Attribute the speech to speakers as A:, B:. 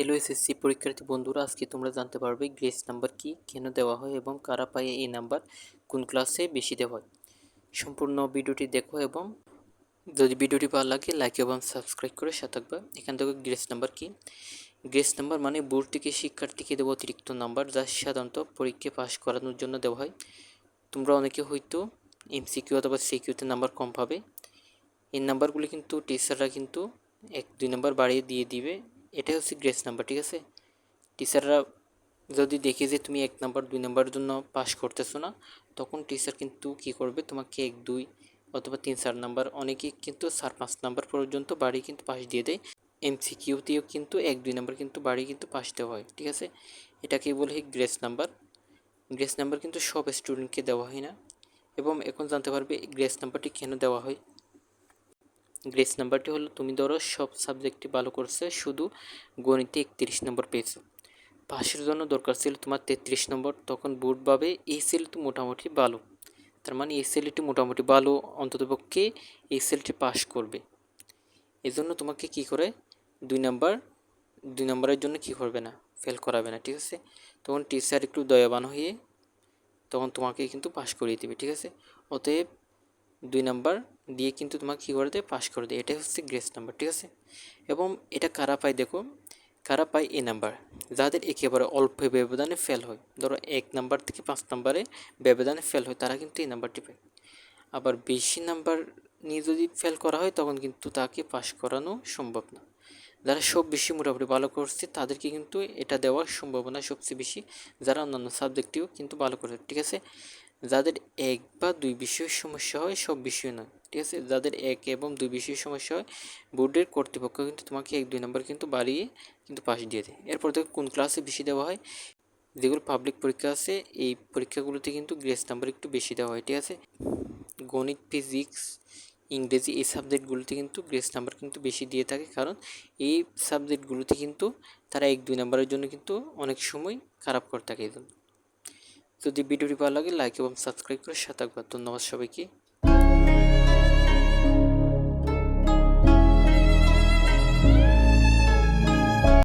A: Hello SSC পরীক্ষার্থী বন্ধুরা, আজকে তোমরা জানতে পারবে গ্রেস নাম্বার কি, কেন দেওয়া হয় এবং কারা পায় এই নাম্বার কোন ক্লাসে বেশি দেওয়া হয়। সম্পূর্ণ ভিডিওটি দেখো এবং যদি ভিডিওটি ভালো লাগে লাইক এবং সাবস্ক্রাইব করে সাথে থাকবে। এখান থেকে গ্রেস নাম্বার কি? গ্রেস নাম্বার মানে বোর্ড থেকে শিক্ষার্থীকে দেওয়া অতিরিক্ত নাম্বার যা সাধারণত পরীক্ষা পাশ করানোর জন্য দেওয়া হয়। তোমরা অনেকে হয়তো এমসিকিউ অথবা সিকিউতে নাম্বার কম পাবে। এই নাম্বারগুলি কিন্তু টিচাররা কিন্তু এক দুই নাম্বার বাড়িয়ে দিয়ে দিবে। এটাই হচ্ছে গ্রেস নাম্বার ঠিক আছে? টিচাররা যদি দেখে যে তুমি এক নাম্বার দুই নাম্বারের জন্য পাস করতেছো না, তখন টিচার কিন্তু কি করবে? তোমাকে এক, দুই অথবা তিন, চার নাম্বার অনেকে কিন্তু চার, পাঁচ নাম্বার পর্যন্ত বাড়ি কিন্তু পাস দিয়ে দেয়। এমসিকিউতেও কিন্তু এক, দুই নাম্বার কিন্তু বাড়ি কিন্তু পাস দেওয়া হয়, ঠিক আছে? এটাকে বলে গ্রেস নাম্বার গ্রেস নাম্বার কিন্তু সব স্টুডেন্টকে দেওয়া হয় না। এবং এখন জানতে পারবে গ্রেস নাম্বারটি কেন দেওয়া হয়? গ্রেস নাম্বারটি হলো, তুমি ধরো সব সাবজেক্টে ভালো করছে, শুধু গণিতে একত্রিশ নম্বর পেয়েছ। পাশের জন্য দরকার ছিল তোমার তেত্রিশ নম্বর, তখন বুটভাবে এই সেলটি মোটামুটি ভালো। তার মানে এই সেলটি মোটামুটি ভালো অন্ততপক্ষে এই সেলটি পাস করবে। এই জন্য তোমাকে কি করে, দুই নাম্বার, দুই নম্বরের জন্য কি করবে না ফেল করাবে না, ঠিক আছে? তখন টিচার একটু দয়াবান হয়ে তখন তোমাকে কিন্তু পাশ করিয়ে দেবে, ঠিক আছে? অতএব দুই নাম্বার দিয়ে কিন্তু তোমাকে কী করে দেয়? পাস করে দেয়। এটাই হচ্ছে গ্রেস নাম্বার ঠিক আছে? এবং এটা কারা পায় দেখো? কারা পায়? এ নাম্বার। যাদের একেবারে অল্প ব্যবধানে ফেল হয়, ধরো এক নাম্বার থেকে পাঁচ নাম্বারে ব্যবধানে ফেল হয়, তারা কিন্তু এই নাম্বারটি পায়। আবার বেশি নাম্বার নিয়ে যদি ফেল করা হয়, তখন কিন্তু তাকে পাস করানো সম্ভব না। যারা সব বেশি মোটামুটি ভালো করছে, তাদেরকে কিন্তু এটা দেওয়ার সম্ভাবনা সবচেয়ে বেশি। যারা অন্যান্য সাবজেক্টেও কিন্তু ভালো করে, ঠিক আছে? যাদের এক বা দুই বিষয়ের সমস্যা হয়, সব বিষয় নয়, ঠিক আছে? যাদের এক এবং দুই বিষয়ের সমস্যা হয়, বোর্ডের কর্তৃপক্ষ কিন্তু তোমাকে এক, দুই নম্বর কিন্তু বাড়িয়ে কিন্তু পাশ দিয়ে দেয়। এরপর দেখো কোন ক্লাসে বেশি দেওয়া হয়? যেগুলো পাবলিক পরীক্ষা আছে, এই পরীক্ষাগুলোতে কিন্তু গ্রেস নাম্বার একটু বেশি দেওয়া হয়, ঠিক আছে? গণিত ফিজিক্স ইংরেজি এই সাবজেক্টগুলোতে কিন্তু গ্রেস নাম্বার কিন্তু বেশি দিয়ে থাকে, কারণ এই সাবজেক্টগুলোতে কিন্তু তারা এক, দুই নাম্বারের জন্য কিন্তু অনেক সময় খারাপ করে থাকে। এই জন্য যদি ভিডিওটি ভালো লাগে লাইক এবং সাবস্ক্রাইব করে সাথে থাকবে ধন্যবাদ সবাইকে।